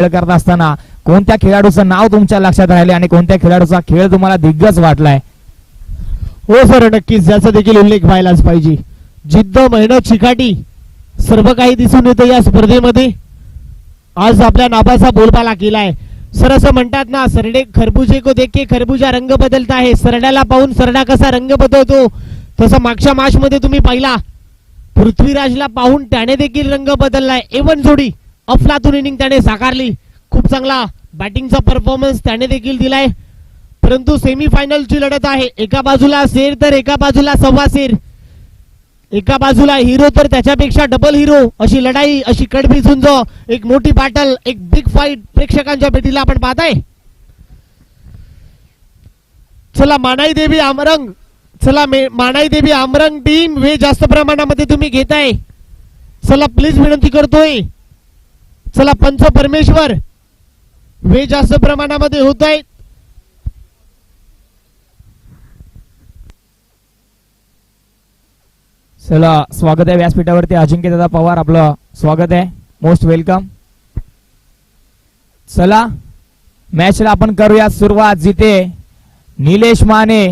खेळ करत असताना कोणत्या खेळाडूचं नाव तुमच्या लक्षात राहिले आणि कोणत्या खेळाडूचा खेळ तुम्हाला दिग्गज वाटलाय? हो सर नक्कीच. याचा देखील उल्लेख व्हायलाच पाहिजे. जिद्द मेहनत चिकाटी सर्व काही दिसून येतं या स्पर्धेमध्ये. आज आपल्या नाबाचा बोलबाला केलाय. सर असं म्हणतात ना सरडे खरबुजे को देख के खरबुजा रंग बदलता आहे सरड्याला पाहून सरडा कसा रंग बदलतो. तसं मागच्या मार्च मध्ये तुम्ही पाहिला. पृथ्वीराजला पाहून त्याने देखील रंग बदललाय. एवन जोडी. अफलातून इनिंग त्याने साकारली. खूप चांगला बॅटिंगचा परफॉर्मन्स त्याने देखील दिलाय. परंतु सेमीफायनलची लढत आहे एका बाजूला शेर तर एका बाजूला सव्वा शेर. एका बाजूला हिरो तर त्याच्यापेक्षा डबल हिरो अशी लढाई अशी कडबी झुंज एक मोठी बॅटल एक बिग फाईट प्रेक्षकांच्या भेटीला आपण पाहताय. चला मानाई देवी आमरंग. चला मे- मानाई देवी आमरंग टीम वे जास्त प्रमाणामध्ये तुम्ही घेताय. चला प्लीज विनंती करतोय. चला पंच परमेश्वर. वे जास्त प्रमाणामध्ये होत आहेत. चला स्वागत आहे व्यासपीठावरती. अजिंक्य दादा पवार आपलं स्वागत आहे. मोस्ट वेलकम चला मॅचला आपण करूया सुरुवात. जिथे निलेश माने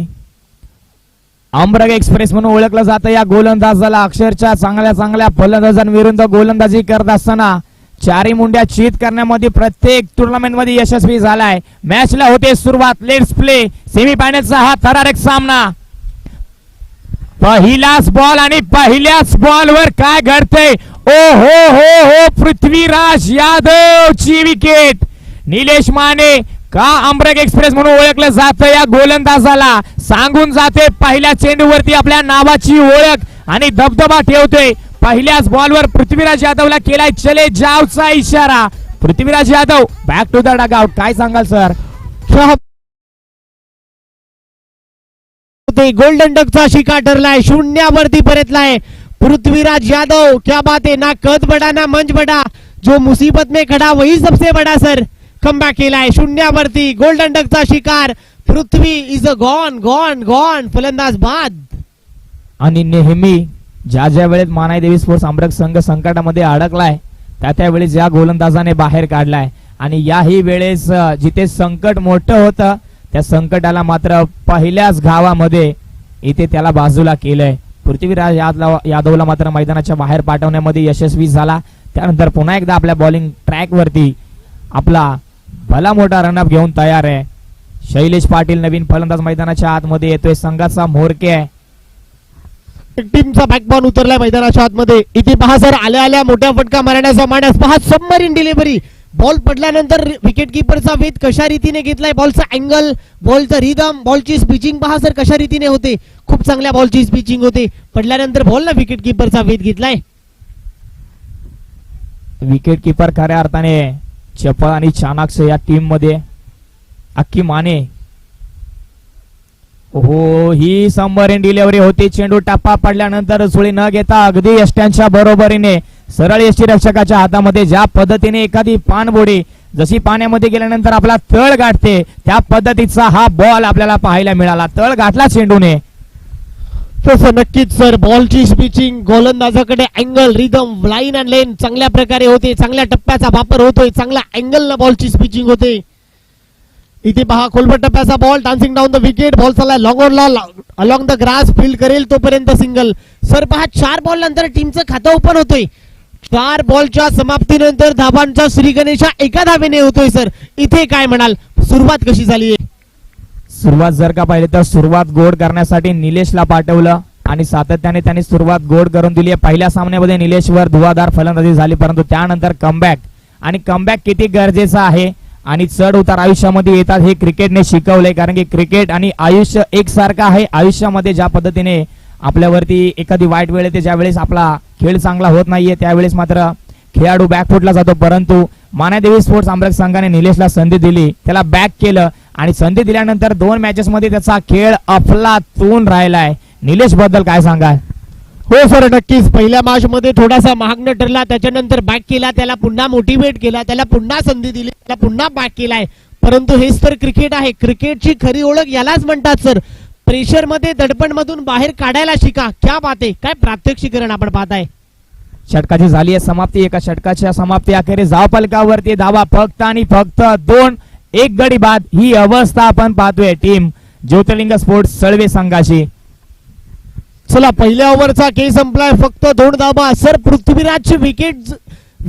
अमरग एक्सप्रेस म्हणून ओळखलं जातं या गोलंदाजाला. अक्षरशः चांगल्या चांगल्या फलंदाजांविरुद्ध गोलंदाजी करत असताना चारी मुंड्या चित करण्यामध्ये प्रत्येक टुर्नामेंटमध्ये यशस्वी झालाय. मॅचला होते सुरुवात. लेट्स प्ले सेमीफायनलचा हा थरारक सामना. पहिलाच बॉल आणि पहिल्याच बॉलवर काय घडतंय ओ हो हो हो पृथ्वीराज यादव ची विकेट निलेश माने का अमरक एक्सप्रेस म्हणून ओळखलं जातं या गोलंदाजाला? सांगून जाते पहिल्या चेंडूवरती आपल्या नावाची ओळख आणि दबदबा ठेवतोय. पहिल्याच बॉलवर पृथ्वीराज यादवला केलाय चले जावचा इशारा. Prithviraj Yadav back to the dugout काय सांगाल सर ते गोल्डन डकचा शिकार ठरलाय. शून्यावरती परतलाय. पृथ्वीराज यादव क्या बात है ना कद बडा ना मंच बडा. जो मुसीबत में खड़ा वही सबसे बड़ा सर कमबॅक केलाय. शून्यावरती गोल्डन डकचा शिकार. Prithvi is a gone gone gone फलंदाज बाद. आणि नेहमी ज्या ज्या वेळेत मानाई देवी स्पोर्ट्स आमरक संघ संकटामध्ये अडकलाय त्या त्या वेळेस या गोलंदाजाने बाहेर काढलाय. आणि याही वेळेस जिथे संकट मोठं होतं त्या संकटाला मात्र पहिल्याच गावामध्ये इथे त्याला बाजूला केलंय. पृथ्वीराज यादव यादवला मात्र मैदानाच्या बाहेर पाठवण्यामध्ये यशस्वी झाला. त्यानंतर पुन्हा एकदा आपल्या बॉलिंग ट्रॅकवरती आपला भला मोठा रनअप घेऊन तयार आहे. शैलेश पाटील नवीन फलंदाज मैदानाच्या आतमध्ये येतोय. संघाचा मोरके आहे. टीमचा बॅकबॉल उतरलाय मैदानाच्या आतमध्ये. इथे पहा सर आल्या आल्या मोठ्या फटका मारण्याचा मानस. पहा सबमरीन डिलिव्हरी बॉल पडल्यानंतर विकेट किपरचा वेध कशा रीतीने घेतलाय? बॉलचा अँगल बॉलचा रिदम बॉलची स्पिचिंग पहा सर कशा रीतीने होते? खूप चांगल्या बॉलची स्पिचिंग होते. पडल्यानंतर बॉलला विकेट किपरचा वेध घेतलाय. विकेट किपर खऱ्या अर्थाने चपळ आणि चाणाक्ष या टीममध्ये अक्की माने हो ही सबमरीन डिलिव्हरी होती. चेंडू टप्पा पडल्यानंतर सुळी न घेता अगदी यष्ट्यांच्या बरोबरीने सरळ यष्टी रक्षकाच्या हातामध्ये ज्या पद्धतीने एखादी पाणबोडी जशी पाण्यामध्ये गेल्यानंतर आपला तळ गाठते त्या पद्धतीचा हा बॉल आपल्याला पाहायला मिळाला. तळ गाठला चेंडूने. तसं नक्कीच सर. बॉलची स्पिचिंग गोलंदाजाकडे angle rhythm line and length चांगल्या प्रकारे होते. चांगल्या टप्प्याचा वापर होतोय. चांगल्या अँगलला बॉलची स्पिचिंग होते. इथे पहा खोलबट टप्प्याचा ball dancing down the wicket ball चालला long on along the grass field करेल तोपर्यंत सिंगल सर पहा चार बॉल नंतर टीमचं खातं ओपन होतोय. चार बॉलच्या समाप्तीनंतर धाबांचा श्री गणेशा एका धावेने होतोय सर इथे काय म्हणाल? सुरुवात कशी झाली सुरुवात जर का पाहिली तर सुरुवात गोड करण्यासाठी निलेशला पाठवलं आणि सातत्याने त्यांनी सुरुवात गोड करून दिली आहे पहिल्या सामन्यामध्ये निलेशवर धुवाधार फलंदाजी झाली परंतु त्यानंतर कमबॅक आणि कमबॅक किती गरजेचं आहे? आणि चढ उतार आयुष्यामध्ये येतात हे क्रिकेटने शिकवलंय. कारण की क्रिकेट आणि आयुष्य एकसारखं आहे. आयुष्यामध्ये ज्या पद्धतीने आपल्यावरती एखादी वाईट वेळ येते ज्यावेळेस आपला खेळ चांगला होत नाहीये त्यावेळेस मात्र खेळाडू बॅकफुटला जातो. परंतु मानादेवी स्पोर्ट्स आंबरक संघाने निलेशला संधी दिली. त्याला बॅक केलं आणि संधी दिल्यानंतर दोन मॅचेसमध्ये त्याचा खेळ अफलातून राहिलाय. निलेशबद्दल काय सांगाल? हो सर नक्कीच. पहिल्या मॅच मध्ये थोडासा महागणं ठरला त्याच्यानंतर बॅक केला त्याला पुन्हा मोटिवेट केला त्याला पुन्हा संधी दिली त्याला पुन्हा बॅक केलाय. परंतु हेच तर क्रिकेट आहे. क्रिकेटची खरी ओळख यालाच म्हणतात सर. प्रेशरमध्ये दडपण मधून बाहेर काढायला शिका. क्या बात आहे. काय प्रात्यक्षिकरण आपण पाहताय. षटकाची झाली आहे समाप्ती. एका षटकाच्या समाप्ती अखेरीस धाव फलकावरती धावा. फक्त आणि फक्त दोन एक गडी बाद ही अवस्था आपण पाहतोय. टीम ज्योतिर्लिंग स्पोर्ट्स सळवे संघाची. चला पहिल्या ओव्हरचा खेळ संपलाय. फक्त दोन धाबा. सर पृथ्वीराजची विकेट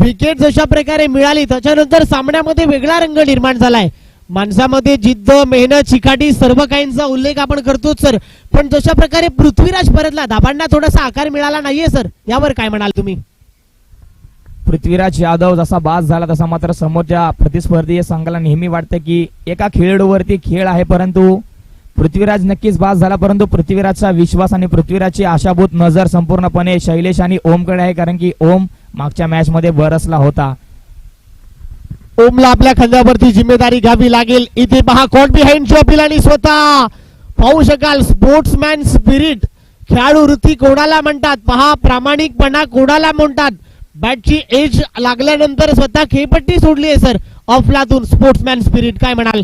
विकेट जशा प्रकारे मिळाली त्याच्यानंतर सामन्यामध्ये वेगळा रंग निर्माण झालाय. माणसामध्ये जिद्द मेहनत चिकाटी सर्व काहींचा उल्लेख आपण करतोच सर. पण जशा प्रकारे पृथ्वीराज परतला धाबांना थोडासा आकार मिळाला नाहीये सर. यावर काय म्हणाल तुम्ही? पृथ्वीराज यादव जसा बाद झाला तसा मात्र समोरच्या प्रतिस्पर्धी संघाला नेहमी वाटतं की एका खेळाडूवरती खेळ आहे परंतु पृथ्वीराज नक्कीच बाज झाला परंतु पृथ्वीराजचा विश्वास आणि पृथ्वीराजची आशाभूत नजर संपूर्णपणे शैलेश आणि ओमकडे आहे कारण की ओम मागच्या मॅच मध्ये बरसला होता. ओमला आपल्या खांद्यावरती जिम्मेदारी घ्यावी लागेल. इथे पहा कॉट बिहाइंड अपील आणि स्वतः. पाहू शकाल स्पोर्ट्समॅन स्पिरिट खेळाडू वृत्ती कोणाला म्हणतात? पहा प्रामाणिकपणा कोणाला म्हणतात? बॅटची एज लागल्यानंतर स्वतः खेळपट्टी सोडली आहे सर ऑफलातून स्पोर्ट्समॅन स्पिरिट काय म्हणाल?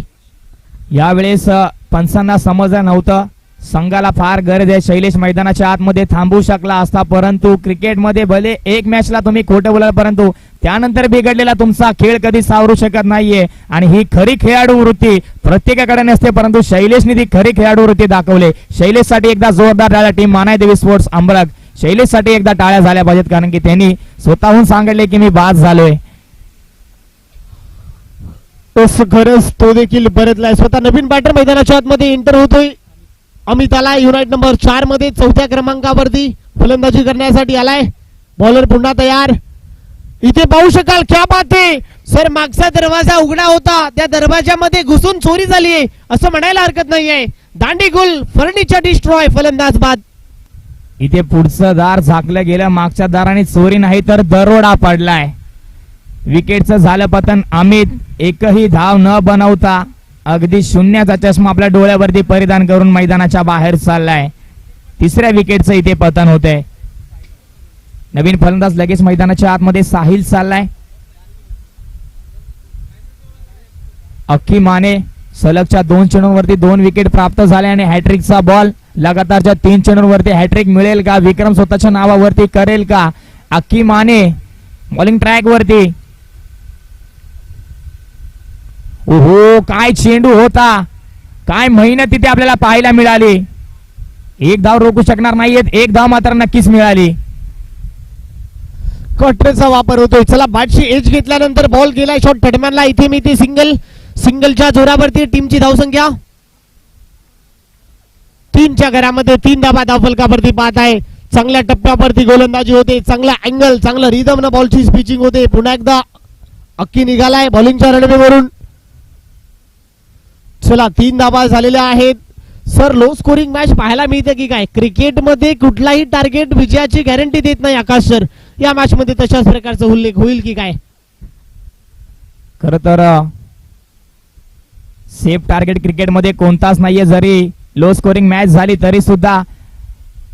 यावेळेस पंचांना समजलं नव्हतं. संघाला फार गरज आहे. शैलेश मैदानाच्या आतमध्ये थांबू शकला असता परंतु क्रिकेटमध्ये भले एक मॅचला तुम्ही खोटं बोलाल परंतु त्यानंतर बिघडलेला तुमचा खेळ कधी सावरू शकत नाहीये. आणि ही खरी खेळाडू वृत्ती प्रत्येकाकडे नसते परंतु शैलेशने ती खरी खेळाडू वृत्ती दाखवली. शैलेशसाठी एकदा जोरदार टाळ्या टीम मानाय देवी स्पोर्ट्स अमरक शैलेशसाठी एकदा टाळ्या झाल्या पाहिजेत कारण की त्यांनी स्वतःहून सांगितले की मी बाद झालोय. टोस खरंच तो देखील परतलाय स्वतः नवीन बॅटर मैदानाच्या आतमध्ये एंटर होतोय. अमिताला युनाइट नंबर चारमध्ये चौथ्या क्रमांकावरती फलंदाजी करण्यासाठी आलाय. बॉलर पुन्हा तयार. इथे पाहू शकाल क्या बात आहे. सर मागचा दरवाजा उघडा होता. त्या दरवाजामध्ये घुसून चोरी झाली आहे. असं म्हणायला हरकत नाहीये. दांडी गुल फर्निचर डिस्ट्रॉय फलंदाज बाद. इथे पुढचं दार झाकलं गेलं. मागच्या दाराने चोरी नाही तर दरोडा पडलाय. विकेटचं झालं पतन अमित. एकही धाव न बनवता अगदी शून्याचा चष्मा आपल्या डोळ्यावरती परिधान करून मैदानाच्या बाहेर चाललाय. तिसऱ्या विकेटचं इथे पतन होतंय. नवीन फलंदाज लगेच मैदानाच्या आतमध्ये साहिल चाललाय. अख्खी माने सलगच्या दोन चेंडूंवरती दोन विकेट प्राप्त झाले आणि हॅट्रिकचा बॉल लगातारच्या तीन चेंडूंवरती हॅट्रिक मिळेल का? विक्रम स्वतःच्या नावावरती करेल का? अख्खी माने बॉलिंग ट्रॅकवरती वरती ओहो काय चेंडू होता? काय मेहनत तिथे आपल्याला पाहायला मिळाली? एक धाव रोखू शकणार नाहीयेत एक धाव मात्र नक्कीच मिळाली. कटरेचा वापर होतोय. चला बाटशी एज घेतल्यानंतर बॉल गेलाय शॉट थर्डमॅनला इथे मी ते सिंगल सिंगलच्या जोरावरती टीमची धावसंख्या. तीनच्या घरामध्ये तीन धाबा धावफलकावरती पाहत आहे. चांगल्या टप्प्यावरती गोलंदाजी होते. चांगला अँगल चांगलं रिदम न बॉलची स्पिचिंग होते. पुन्हा एकदा अक्की निघालाय बॉलिंगच्या रणवेवरून. चला तीन धाबा झालेल्या आहेत. सर लो स्कोरिंग मॅच पाहायला मिळते की काय? क्रिकेटमध्ये कुठलाही टार्गेट विजयाची गॅरंटी देत नाही आकाश सर या मॅच मध्ये तशाच प्रकारचा उल्लेख होईल की काय? खर तर सेफ टार्गेट क्रिकेटमध्ये कोणताच नाहीये. जरी लो स्कोरिंग मॅच झाली तरी सुद्धा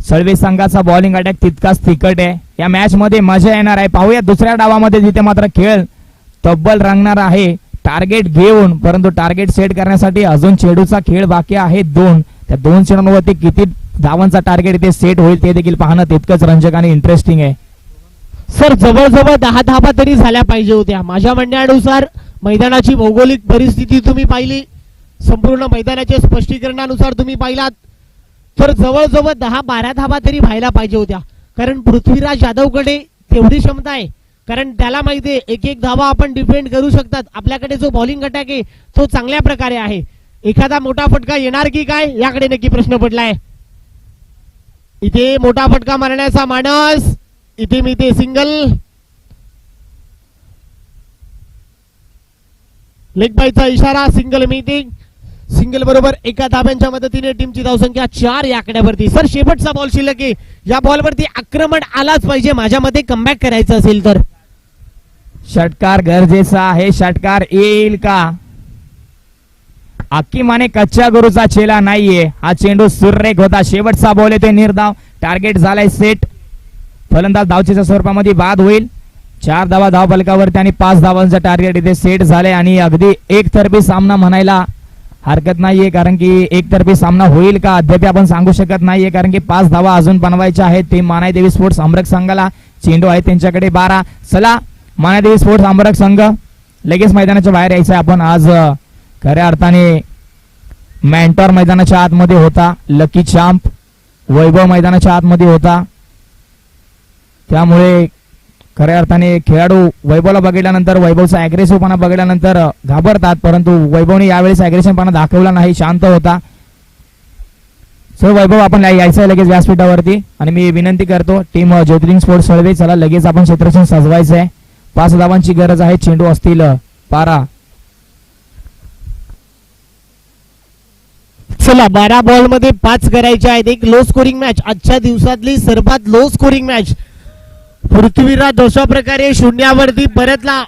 सळवे संघाचा बॉलिंग अटॅक तितकाच तिकट आहे. या मॅच मध्ये मजा येणार आहे. पाहूया दुसऱ्या डावामध्ये जिथे मात्र खेळ तब्बल रंगणार आहे. टार्गेट घेऊन परंतु टार्गेट सेट करण्यासाठी अजून चेडूचा खेळ बाकी आहे दोन. त्या दोन चेंडूंवरती किती धावांचा टार्गेट इथे सेट होईल ते देखील पाहणं तितकंच रंजक आणि इंटरेस्टिंग आहे. सर जवळजवळ दहा धाबा तरी झाल्या पाहिजे होत्या. माझ्या म्हणण्यानुसार मैदानाची भौगोलिक परिस्थिती तुम्ही पाहिली. संपूर्ण मैदानाच्या स्पष्टीकरणानुसार तुम्ही पाहिलात. तर जवळजवळ दहा बारा धाबा तरी व्हायला पाहिजे होत्या. कारण पृथ्वीराज यादवकडे तेवढी क्षमता आहे. कारण त्याला माहिती आहे एक एक धावा आपण डिफेंड करू शकतात. आपल्याकडे जो बॉलिंग अटॅक आहे तो चांगल्या प्रकारे आहे. एखादा मोठा फटका येणार की काय याकडे नक्की प्रश्न पडलाय. इथे मोठा फटका मारण्याचा माणस इथे मी ते सिंगल लेगबाईचा इशारा सिंगल मीटिंग सिंगल बरोबर एका धाब्यांच्या मदतीने टीमची धावसंख्या चार या आकड्यावरती. सर शेवटचा बॉल शिल्लक आहे. या बॉलवरती आक्रमण आलाच पाहिजे. माझ्या मते कमबॅक करायचं असेल तर. षटकार गरजेचा आहे षटकार येईल का? अक्की माने कच्च्या गुरुचा चेला नाहीये. हा चेंडू सुररेख होता. शेवटचा बॉल येतोय. निर्धाव. टार्गेट झालाय सेट फलंदाज धावचीच्या स्वरूपामध्ये बाद होईल. चार धावा धाव फलकावरती आणि पाच धावांचं टार्गेट इथे सेट झालंय. आणि अगदी एकतर्फी सामना म्हणायला हरकत नाहीये कारण की एकतर्फी सामना होईल का? अद्याप आपण सांगू शकत नाहीये कारण की पाच धावा अजून बनवायच्या आहेत. ते मानाय देवी स्पोर्ट्स अमरक संघाला. चेंडू आहे त्यांच्याकडे बारा. चला मानादेवी स्पोर्ट्स आंबरक संघ. लगेच मैदानाच्या बाहेर यायचं आहे आपण. आज खऱ्या अर्थाने मॅन्टॉर मैदानाच्या आतमध्ये होता. लकी चांप वैभव मैदानाच्या आतमध्ये होता. त्यामुळे खऱ्या अर्थाने खेळाडू वैभवला बघितल्यानंतर वैभवचा अग्रेसिव्हपणा बघितल्यानंतर घाबरतात. परंतु वैभवने यावेळेस अग्रेसिव्हपणा दाखवला नाही. शांत होता. सो वैभव आपण यायचं आहे लगेच व्यासपीठावरती. आणि मी विनंती करतो टीम ज्योतिर्लिंग स्पोर्ट्स सळवे चला लगेच आपण क्षेत्रक्षण सजवायचं आहे पाच धावांची गरज आहे चेंडू असतील बारा चला बारा बॉलमध्ये पाच करायचे आहेत. एक लो स्कोरिंग मॅच आजच्या दिवसातली सर्वात लो स्कोरिंग मॅच पृथ्वीराज अशा प्रकारे शून्यावरती परतला.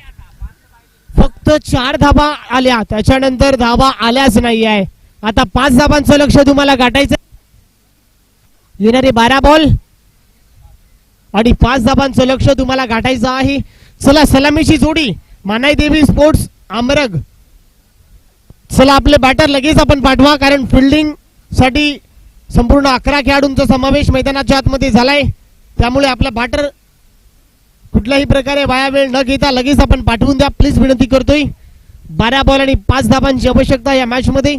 फक्त चार धाबा आल्या. त्याच्यानंतर धाबा आल्याच नाही आहे आता पाच धाबांचं लक्ष तुम्हाला गाठायचं. येणारे बारा बॉल आणि पाच धाबांचं लक्ष तुम्हाला गाठायचं आहे. चला सलामीची जोडी. मानाई देवी स्पोर्ट्स आमरग. चला आपले बॅटर लगेच आपण पाठवा कारण फिल्डिंगसाठी संपूर्ण अकरा खेळाडूंचा समावेश मैदानाच्या आतमध्ये झालाय. त्यामुळे आपला बॅटर कुठल्याही प्रकारे वाया वेळ न घेता लगेच आपण पाठवून द्या. प्लीज विनंती करतोय. बारा बॉल आणि पाच धाबांची आवश्यकता या मॅच मध्ये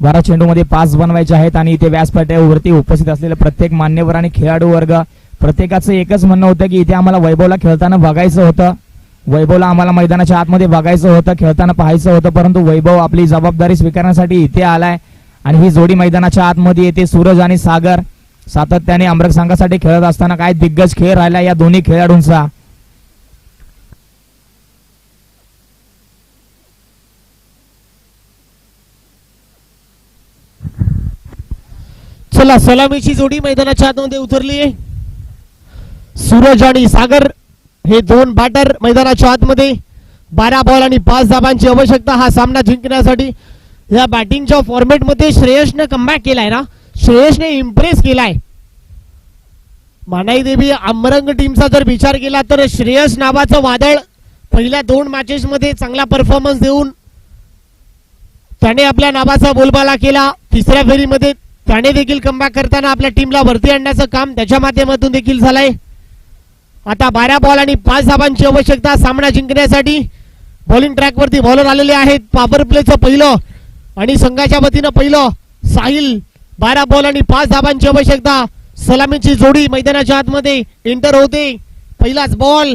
बारा चेंडूमध्ये पाच बनवायचे आहेत आणि इथे व्यासपीठावरती उपस्थित असलेले प्रत्येक मान्यवर आणि खेळाडू वर्ग प्रत्येकाचं एकच म्हणणं होतं की इथे आम्हाला वैभवला खेळताना बघायचं होतं. वैभवला आम्हाला मैदानाच्या आतमध्ये बघायचं होतं खेळताना पाहायचं होतं परंतु वैभव आपली जबाबदारी स्वीकारण्यासाठी इथे आलाय. आणि ही जोडी मैदानाच्या आतमध्ये येते सूरज आणि सागर. सातत्याने अमरक संघासाठी खेळत असताना काय दिग्गज खेळ राहिला या दोन्ही खेळाडूंचा? चला सलामीची जोडी मैदानाच्या आतमध्ये उतरली आहे सूरज आणि सागर हे दोन बॅटर मैदानाच्या आतमध्ये बारा बॉल आणि पाच धाबांची आवश्यकता हा सामना जिंकण्यासाठी या बॅटिंगच्या फॉर्मेटमध्ये श्रेयसनं कमबॅक केलाय ना? श्रेयसने इम्प्रेस केलाय. मानाई देवी अमरंग टीमचा जर विचार केला तर श्रेयस नावाचं वादळ पहिल्या दोन मॅचेस मध्ये चांगला परफॉर्मन्स देऊन त्याने आपल्या नावाचा बोलबाला केला. तिसऱ्या फेरीमध्ये त्याने देखील कमबॅक करताना आपल्या टीमला वरती आणण्याचं काम त्याच्या माध्यमातून देखील झालंय. आता बारा बॉल आणि पाच धाबांची आवश्यकता सामना जिंकण्यासाठी. बॉलिंग ट्रॅकवरती बॉलर आलेले आहेत. पॉवर प्लेचं पहिलं आणि संघाच्या वतीनं पहिलं साहिल. बारा बॉल आणि पाच धाबांची आवश्यकता. सलामीची जोडी मैदानाच्या आतमध्ये एंटर होते. पहिलाच बॉल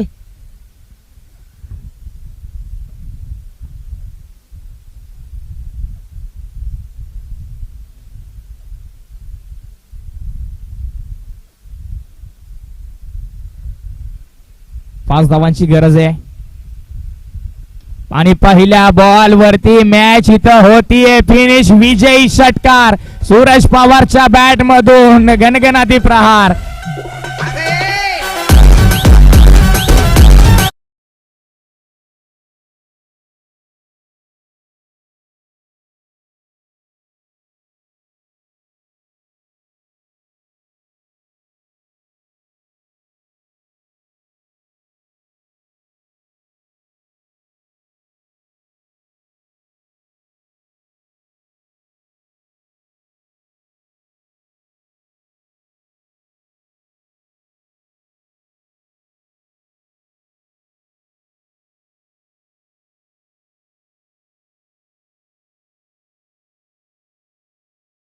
पाच धावांची गरज आहे. आणि पहिल्या बॉल वरती मॅच इथं होतीये फिनिश विजयी षटकार. सूरज पवारच्या बॅट मधून गणगणाती प्रहार.